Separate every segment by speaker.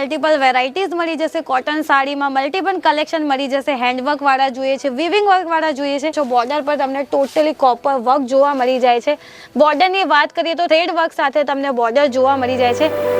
Speaker 1: Multiple varieties મળી જશે. Cotton સાડીમાં multiple collection મળી જશે. હેન્ડવર્ક વાળા જોઈએ છે. વિવિંગ વર્ક વાળા જોઈએ છે. જો બોર્ડર પર તમને ટોટલી કોપર વર્ક જોવા મળી જાય છે. બોર્ડરની વાત કરીએ તો થ્રેડ વર્ક સાથે તમને બોર્ડર જોવા મળી જાય છે.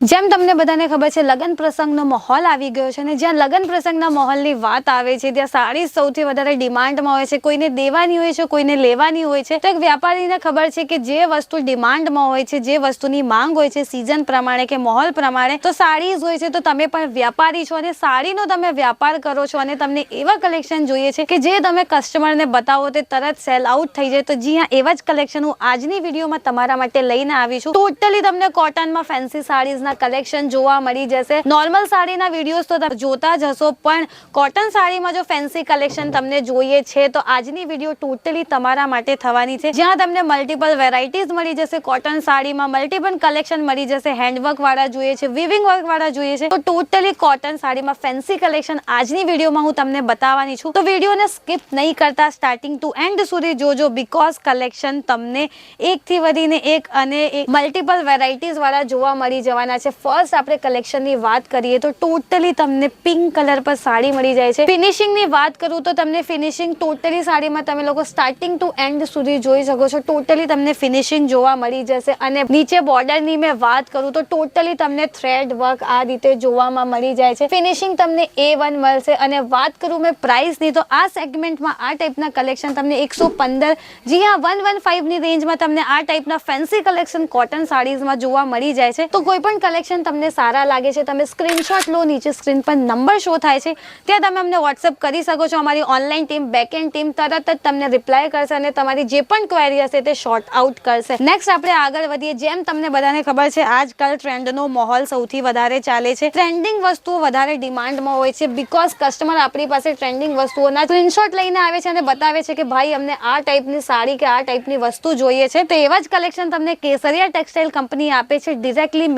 Speaker 1: જેમ તમને બધાને ખબર છે, લગ્ન પ્રસંગનો માહોલ આવી ગયો છે અને જ્યાં લગ્ન પ્રસંગના માહોલની વાત આવે છે, ત્યાં સાડી સૌથી વધારે ડિમાન્ડમાં હોય છે, કોઈને દેવાની હોય છે, કોઈને લેવાની હોય છે. તો એક વ્યાપારીને ખબર છે કે જે વસ્તુ ડિમાન્ડમાં હોય છે, જે વસ્તુની માંગ હોય છે સિઝન પ્રમાણે કે માહોલ પ્રમાણે, તો સાડીઝ હોય છે, તો તમે પણ વ્યાપારી છો અને સાડીનો તમે વ્યાપાર કરો છો અને તમને એવા કલેક્શન જોઈએ છે કે જે તમે કસ્ટમરને બતાવો તે તરત સેલ આઉટ થઈ જાય. તો જી હા, એવા જ કલેક્શન હું આજની વિડીયોમાં તમારા માટે લઈને આવી છું. ટોટલી તમને કોટનમાં ફેન્સી સાડીઝના કલેક્શન જોવા મળી જશે. નોર્મલ સાડીના વિડીયોઝ તો તમે જોતા જ હશો, પણ કોટન સાડીમાં જો ફેન્સી કલેક્શન તમને જોઈએ છે, તો આજની વીડિયો ટોટલી તમારા માટે થવાની છે. જ્યાં તમને મલ્ટિપલ વેરાયટીઝ મળી જશે કોટન સાડીમાં મલ્ટિપલ કલેક્શન મળી જશે હેન્ડવર્ક વાળા જોઈએ છે વિવિંગ વર્ક વાળા જોઈએ છે, તો ટોટલી કોટન સાડીમાં ફેન્સી કલેક્શન આજની વિડીયોમાં હું તમને બતાવવાની છું. તો વિડીયોને સ્કીપ નહીં કરતા સ્ટાર્ટિંગ ટુ એન્ડ સુધી જોજો બીકોઝ કલેક્શન તમને એકથી વધીને એક અને એક મલ્ટિપલ વેરાયટીઝ વાળા જોવા મળી જવાના છે. ફર્સ્ટ આપણે કલેક્શનની વાત કરીએ તો ટોટલી તમને પિંક કલર પર સાડી મળી જાય છે. ફિનિશિંગની વાત કરું તો તમને ફિનિશિંગ ટોટલી સાડીમાં તમે લોકો સ્ટાર્ટિંગ ટુ એન્ડ સુધી જોઈ શકો છો. ટોટલી તમને ફિનિશિંગ જોવા મળી જશે. અને નીચે બોર્ડરની મેં વાત કરું તો ટોટલી તમને થ્રેડ વર્ક આ રીતે જોવામાં મળી જાય છે. ફિનિશિંગ તમને એ વન મળશે. અને વાત કરું મેં પ્રાઇસની તો આ સેગમેન્ટમાં આ ટાઈપના કલેક્શન તમને એકસો પંદર જી હા વન વન ફાઈવની રેન્જમાં તમને આ ટાઈપના ફેન્સી કલેક્શન કોટન સાડીઝમાં જોવા મળી જાય છે. તો કોઈ પણ કલેક્શન તમને સારા લાગે છે, તમે સ્ક્રીનશોટ લો, નીચે સ્ક્રીન પર નંબર શો થાય છે, ત્યાં તમે અમને વોટ્સઅપ કરી શકો છો. અમારી online team back end team તરત જ તમને રિપ્લાય કરશે અને તમારી જે પણ ક્વેરી હશે તે શોર્ટ આઉટ કરશે. નેક્સ્ટ આપણે આગળ વધીએ. જેમ તમને બધાને ખબર છે, આજકાલ ટ્રેન્ડનો માહોલ સૌથી વધારે ચાલે છે. ટ્રેન્ડિંગ વસ્તુઓ વધારે ડિમાન્ડમાં હોય છે બીકોઝ કસ્ટમર આપણી પાસે ટ્રેન્ડિંગ વસ્તુઓના સ્ક્રીનશોટ લઈને આવે છે અને બતાવે છે કે ભાઈ, અમને આ ટાઈપની સાડી કે આ ટાઈપની વસ્તુ જોઈએ છે. તો એવા જ કલેક્શન તમને કેસરિયા ટેક્સટાઇલ કંપની આપે છે ડિરેક્ટલી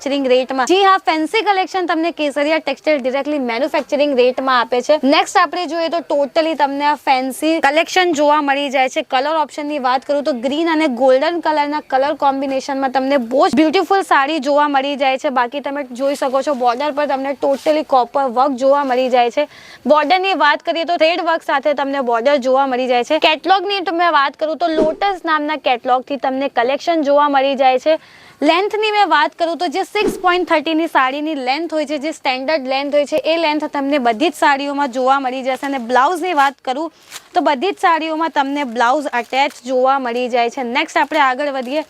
Speaker 1: મેન્યુફેક્ચરિંગ રેટમાં જી હા ફેન્સી કલેક્શન તમને કેસરિયા ટેક્સટાઇલ ડિરેક્ટલી મેન્યુફેક્ચરિંગ રેટમાં આપે છે. નેક્સ્ટ આપણે જોઈએ તો ટોટલી તમને આ ફેન્સી કલેક્શન જોવા મળી જાય છે. કલર ઓપ્શનની વાત કરું તો ગ્રીન અને ગોલ્ડન કલરના કલર કોમ્બિનેશનમાં તમને બહુ જ બ્યુટીફુલ સાડી જોવા મળી જાય છે. બાકી તમે જોઈ શકો છો બોર્ડર પર તમને ટોટલી કોપર વર્ક જોવા મળી જાય છે. બોર્ડરની વાત કરીએ તો થ્રેડ વર્ક સાથે તમને બોર્ડર જોવા મળી જાય છે. કેટલોગની તમે વાત કરું તો લોટસ નામના કેટલોગથી તમને કલેક્શન જોવા મળી જાય છે. લેન્થની મેં વાત કરું તો જે સિક્સ પોઈન્ટ થર્ટીની સાડીની લેન્થ હોય છે, જે સ્ટેન્ડર્ડ લેન્થ હોય છે, એ લેન્થ તમને બધી જ સાડીઓમાં જોવા મળી જશે. અને બ્લાઉઝની વાત કરું, તો બધી જ સાડીઓમાં તમને બ્લાઉઝ અટેચ જોવા મળી જાય છે. નેક્સ્ટ આપણે આગળ વધીએ.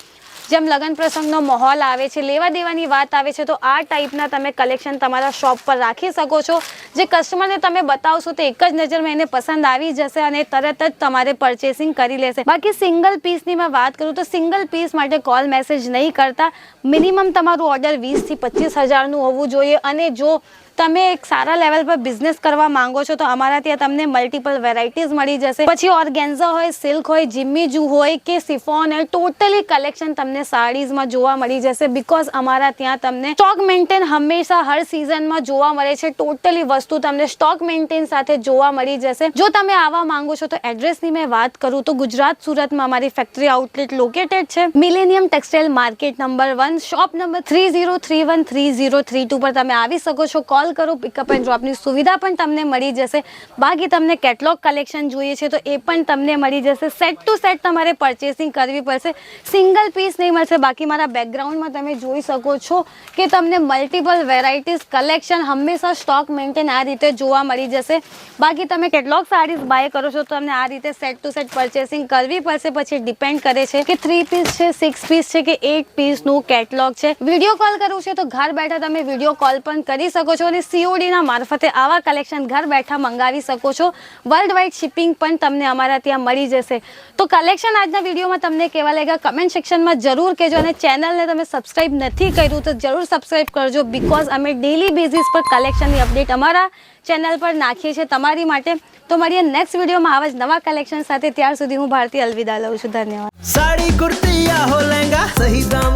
Speaker 1: જેમ લગ્ન પ્રસંગનો માહોલ આવે છે, લેવા દેવાની વાત આવે છે, તો આ ટાઈપના તમે કલેક્શન તમારા શોપ પર રાખી શકો છો. જે કસ્ટમરને તમે બતાવશો તો એક જ નજરમાં એને પસંદ આવી જશે અને તરત જ તમારે પરચેસિંગ કરી લેશે. બાકી સિંગલ પીસની મેં વાત કરું તો સિંગલ પીસ માટે કોલ મેસેજ નહીં કરતા. મિનિમમ તમારું ઓર્ડર વીસથી પચીસ હજારનું હોવું જોઈએ અને જો તમે એક સારા લેવલ પર બિઝનેસ કરવા માંગો છો તો અમારા ત્યાં તમને મલ્ટિપલ વેરાયટીઝ મળી જશે. પછી ઓર્ગેન્ઝા હોય સિલ્ક હોય જિમ્મીજુ હોય કે સિફોન હોય ટોટલી કલેક્શન તમને સાડીઝમાં જોવા મળી જશે બિકોઝ અમારા ત્યાં તમને સ્ટોક મેન્ટેન હંમેશા હર સિઝનમાં જોવા મળે છે. ટોટલી વસ્તુ તમને સ્ટોક મેન્ટેન સાથે જોવા મળી જશે. જો તમે આવા માંગો છો તો એડ્રેસની મેં વાત કરું તો ગુજરાત સુરતમાં અમારી ફેક્ટરી આઉટલેટ લોકેટેડ છે. Millennium textile market number one shop number three zero three one three zero three two પર તમે આવી શકો છો. કોલ કરો પિકઅપ એન્ડ ડ્રોપની સુવિધા પણ તમને મળી જશે. બાકી તમને કેટલોગ કલેક્શન જોઈએ છે તો એ પણ તમને મળી જશે. સેટ ટુ સેટ તમારે પરચેસિંગ કરવી પડશે. સિંગલ પીસ નહીં મળશે. બાકી મારા બેકગ્રાઉન્ડમાં તમે જોઈ શકો છો કે તમને મલ્ટિપલ વેરાયટીઝ કલેક્શન હંમેશા સ્ટોક મેન્ટેન આ રીતે જોવા મળી જશે. બાકી તમે કેટલોગ સાડીઝ બાય કરો છો તો તમને આ રીતે સેટ ટુ સેટ પરચેસિંગ કરવી પડશે. પછી ડિપેન્ડ કરે છે કે થ્રી પીસ છે સિક્સ પીસ છે કે એટ પીસનું કેટલોગ છે. વીડિયો કોલ કરવું છે તો ઘર બેઠા તમે વીડિયો કોલ પણ કરી શકો છો અને સીઓડી ના મારફતે આવા કલેક્શન ઘર બેઠા મંગાવી શકો છો. વર્લ્ડ વાઇડ શિપિંગ પણ તમને અમારા ત્યાં મળી જશે. તો કલેક્શન આજના વિડીયોમાં તમને કહેવા લાગ્યા? કમેન્ટ સેક્શનમાં જરૂર કહેજો અને ચેનલને તમે સબસ્ક્રાઇબ નથી કર્યું તો જરૂર સબસ્ક્રાઇબ કરજો બિકોઝ અમે ડેલી બેઝિસ પર કલેક્શનની અપડેટ અમારા ચેનલ પર નાખીએ છીએ તમારી માટે. તો મારી નેક્સ્ટ વિડીયોમાં આવા જ નવા કલેક્શન સાથે. ત્યાર સુધી હું ભારતી અલવિદા લઉં છું. ધન્યવાદ.
Speaker 2: સાડી, કુર્તી હો સહી દામ